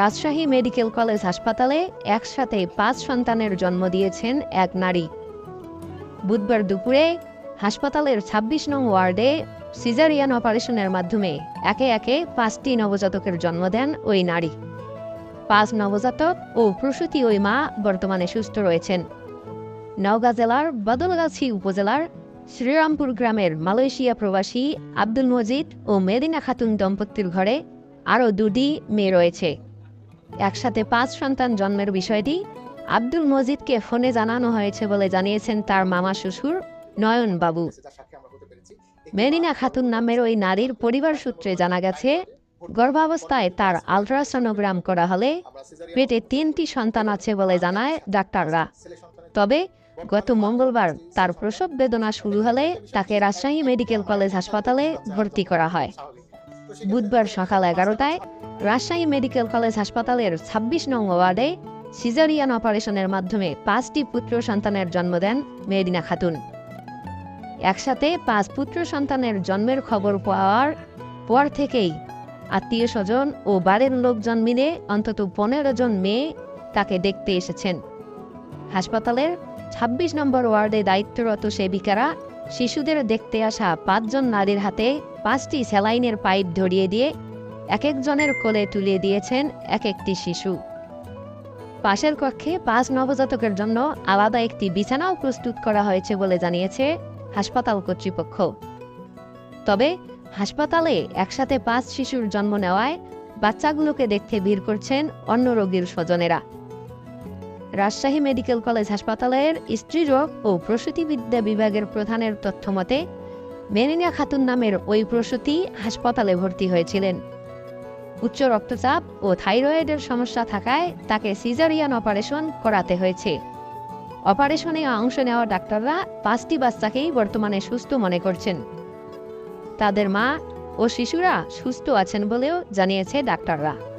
Rajshahi medical college হাসপাতালে একসাথে পাঁচ সন্তানের জন্ম দিয়েছেন এক নারী। বুধবার দুপুরে হাসপাতালের ২৬ নং ওয়ার্ডে সিজারিয়ান অপারেশনের মাধ্যমে একে একে পাঁচটি নবজাতকের জন্ম দেন ওই নারী। পাঁচ নবজাতক ও প্রসূতি ওই মা বর্তমানে সুস্থ রয়েছেন। নওগাঁ জেলার বদলগাছি উপজেলার শ্রীরামপুর গ্রামের মালয়েশিয়া প্রবাসী আব্দুল মজিদ ও মেদিনা খাতুন দম্পতির ঘরে আরও দুটি মেয়ে রয়েছে। একসাথে পাঁচ সন্তান জন্মের বিষয়টি আব্দুল মজিদকে ফোনে জানানো হয়েছে বলে জানিয়েছেন তার মামা শ্বশুর নয়ন বাবু। মেরিনা খাতুন নামের ওই নারীর পরিবার সূত্রে জানা গেছে, গর্ভাবস্থায় তার আলট্রাসোনোগ্রাম করা হলে পেটে তিনটি সন্তান আছে বলে জানায় ডাক্তাররা। তবে গত মঙ্গলবার তার প্রসব বেদনা শুরু হলে তাকে রাজশাহী মেডিকেল কলেজ হাসপাতালে ভর্তি করা হয়। বুধবার সকাল এগারোটায় রাজশাহী মেডিকেল কলেজ হাসপাতালের ২৬ নং ওয়ার্ডে সিজারিয়ান অপারেশনের মাধ্যমে পাঁচটি পুত্র সন্তানের জন্ম দেন মেদিনা খাতুন। একসাথে পাঁচ পুত্র সন্তানের জন্মের খবর পাওয়ার পর থেকেই আত্মীয় স্বজন ও বাড়ির লোকজন মিলে অন্তত পনেরো জন মেয়ে তাকে দেখতে এসেছেন। হাসপাতালের ২৬ নম্বর ওয়ার্ডে দায়িত্বরত সেবিকারা শিশুদের দেখতে আসা পাঁচজন নারীর হাতে পাঁচটি স্যালাইনের পাইপ ধরিয়ে দিয়ে এক একজনের কোলে তুলে দিয়েছেন এক একটি শিশু। পাশের কক্ষে পাঁচ নবজাতকের জন্য আলাদা একটি বিছানাও প্রস্তুত করা হয়েছে বলে জানিয়েছে হাসপাতাল কর্তৃপক্ষ। তবে হাসপাতালে একসাথে পাঁচ শিশুর জন্ম নেওয়ায় বাচ্চাগুলোকে দেখতে ভিড় করছেন অন্য রোগীর স্বজনেরা। রাজশাহী মেডিকেল কলেজ হাসপাতালের স্ত্রীরোগ ও প্রসূতিবিদ্যা বিভাগের প্রধানের তথ্য মতে, মেরিনা খাতুন নামের ওই প্রসূতি হাসপাতালে ভর্তি হয়েছিলেন। উচ্চ রক্তচাপ ও থাইরয়েডের সমস্যা থাকায় তাকে সিজারিয়ান অপারেশন করাতে হয়েছে। অপারেশনে অংশ নেওয়া ডাক্তাররা পাঁচটি বাচ্চাকেই বর্তমানে সুস্থ মনে করছেন। তাদের মা ও শিশুরা সুস্থ আছেন বলেও জানিয়েছে ডাক্তাররা।